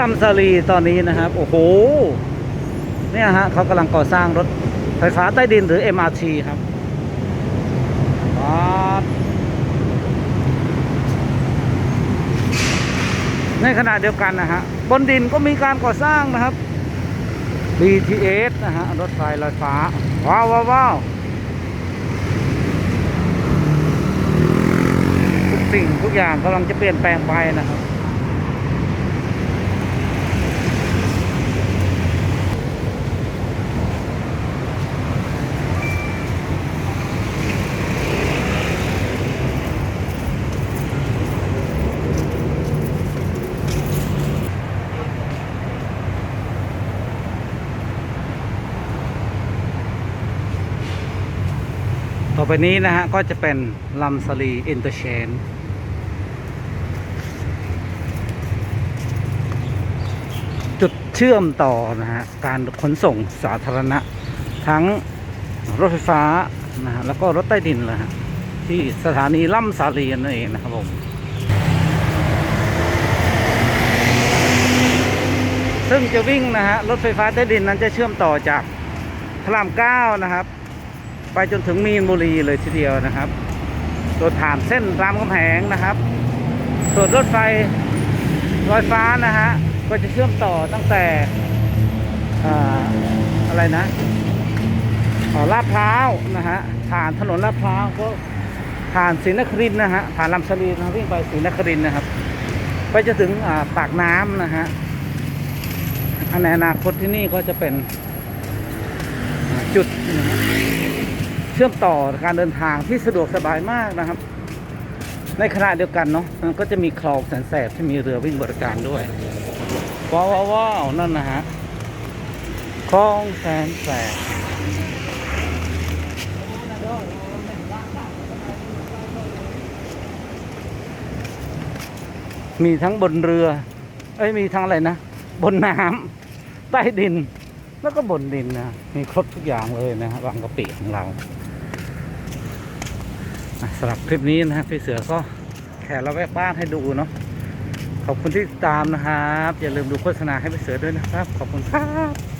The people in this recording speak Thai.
ลำซาลีตอนนี้นะครับ โอ้โห เนี่ยฮะเขากำลังก่อสร้างรถไฟฟ้าใต้ดินหรือ MRT ครับในขณะเดียวกันนะฮะ บนดินก็มีการก่อสร้างนะครับ BTS นะฮะ รถไฟลอยฟ้า ว้าวว้าวว้าวทุกสิ่งทุกอย่างกำลังจะเปลี่ยนแปลงไปนะครับ ต่อไปนี้นะฮะ ก็จะเป็นลำสลีอินเตอร์เชนจุดเชื่อมต่อนะฮะ การขนส่งสาธารณะ ทั้งรถไฟฟ้านะฮะ แล้วก็รถใต้ดินเลยฮะ ที่สถานีล่ำสาลีนั่นเองนะครับผมซึ่งจะวิ่งนะฮะ รถไฟฟ้าใต้ดินนั้นจะเชื่อมต่อจากพระรามเก้านะครับ ไปจนถึงมีนบุรีเลยทีเดียวนะครับโดยผ่านเส้นรามคำแหงนะครับ ส่วนรถไฟลอยฟ้านะฮะก็จะเชื่อมต่อตั้งแต่ออะไรนะลาดพร้าวนะฮะผ่านถนนลาดพร้าวก็ผ่านศรีนครินนะฮะผ่านลำสลีนะวิ่งไปศรีนครินนะครับ ไปจะถึงปากน้ำนะฮะอันในอนาคตที่นี่ก็จะเป็นจุดนะ เชื่อมต่อการเดินทางที่สะดวกสบายมากนะครับ ในขณะเดียวกันเนาะมันก็จะมีคลองแสนแสบที่มีเรือวิ่งบริการด้วยว้าวว้าวนั่นนะฮะคลองแสนแสบมีทั้งบนเรือ เอ้ยมีทั้งอะไรนะ บนน้ำใต้ดิน แล้วก็บนดินนะ มีครบทุกอย่างเลยนะฮะบางกะปิของเรา สำหรับคลิปนี้นะฮะพี่เสือก็แค่เราแวกบ้านให้ดูเนาะขอบคุณที่ติดตามนะครับ อย่าลืมดูโฆษณาให้พี่เสือด้วยนะครับ ขอบคุณครับ